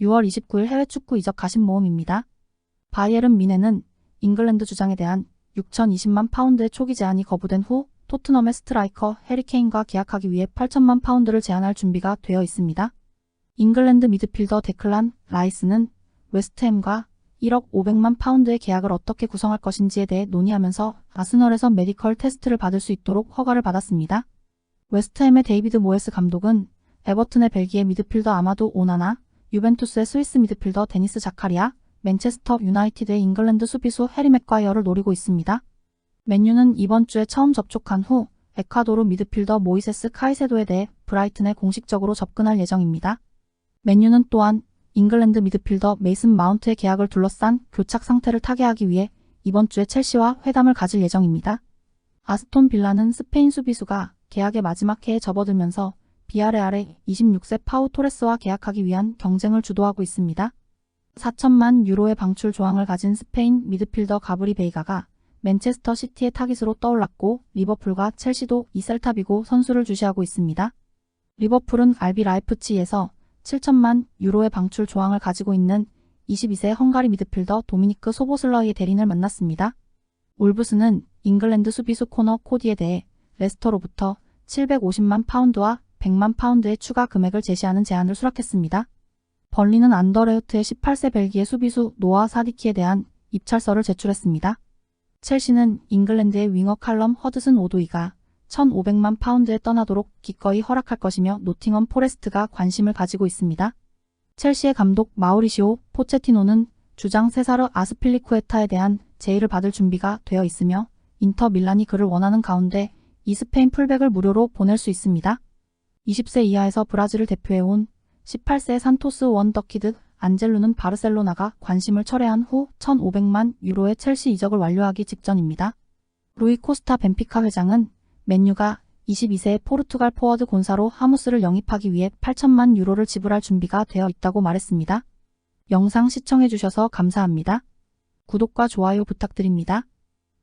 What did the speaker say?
6월 29일 해외 축구 이적 가심 모음입니다. 바이에른 미네는 잉글랜드 주장에 대한 6,020만 파운드의 초기 제한이 거부된 후 토트넘의 스트라이커 해리케인과 계약하기 위해 8천만 파운드를 제한할 준비가 되어 있습니다. 잉글랜드 미드필더 데클란 라이스는 웨스트햄과 1억 500만 파운드의 계약을 어떻게 구성할 것인지에 대해 논의하면서 아스널에서 메디컬 테스트를 받을 수 있도록 허가를 받았습니다. 웨스트햄의 데이비드 모에스 감독은 에버튼의 벨기에 미드필더 아마도 오나나, 유벤투스의 스위스 미드필더 데니스 자카리아, 맨체스터 유나이티드의 잉글랜드 수비수 해리 맥과이어를 노리고 있습니다. 맨유는 이번 주에 처음 접촉한 후 에콰도르 미드필더 모이세스 카이세도에 대해 브라이튼에 공식적으로 접근할 예정입니다. 맨유는 또한 잉글랜드 미드필더 메이슨 마운트의 계약을 둘러싼 교착 상태를 타개하기 위해 이번 주에 첼시와 회담을 가질 예정입니다. 아스톤 빌라는 스페인 수비수가 계약의 마지막 해에 접어들면서 비아레알의 26세 파우 토레스와 계약하기 위한 경쟁을 주도하고 있습니다. 4천만 유로의 방출 조항을 가진 스페인 미드필더 가브리 베이가가 맨체스터 시티의 타깃으로 떠올랐고 리버풀과 첼시도 이 셀타비고 선수를 주시하고 있습니다. 리버풀은 알비 라이프치히에서 7천만 유로의 방출 조항을 가지고 있는 22세 헝가리 미드필더 도미니크 소보슬러의 대린을 만났습니다. 울브스는 잉글랜드 수비수 코너 코디에 대해 레스터로부터 750만 파운드와 100만 파운드의 추가 금액을 제시하는 제안을 수락했습니다. 벌리는 안더레우트의 18세 벨기에 수비수 노아 사디키에 대한 입찰서를 제출했습니다. 첼시는 잉글랜드의 윙어 칼럼 허드슨 오도이가 1,500만 파운드에 떠나도록 기꺼이 허락할 것이며 노팅엄 포레스트가 관심을 가지고 있습니다. 첼시의 감독 마우리시오 포체티노는 주장 세사르 아스필리쿠에타에 대한 제의를 받을 준비가 되어 있으며 인터 밀란이 그를 원하는 가운데 이 스페인 풀백을 무료로 보낼 수 있습니다. 20세 이하에서 브라질을 대표해온 18세 산토스 원더키드 안젤루는 바르셀로나가 관심을 철회한 후 1,500만 유로의 첼시 이적을 완료하기 직전입니다. 루이 코스타 벤피카 회장은 맨유가 22세 포르투갈 포워드 곤사로 하무스를 영입하기 위해 8천만 유로를 지불할 준비가 되어 있다고 말했습니다. 영상 시청해주셔서 감사합니다. 구독과 좋아요 부탁드립니다.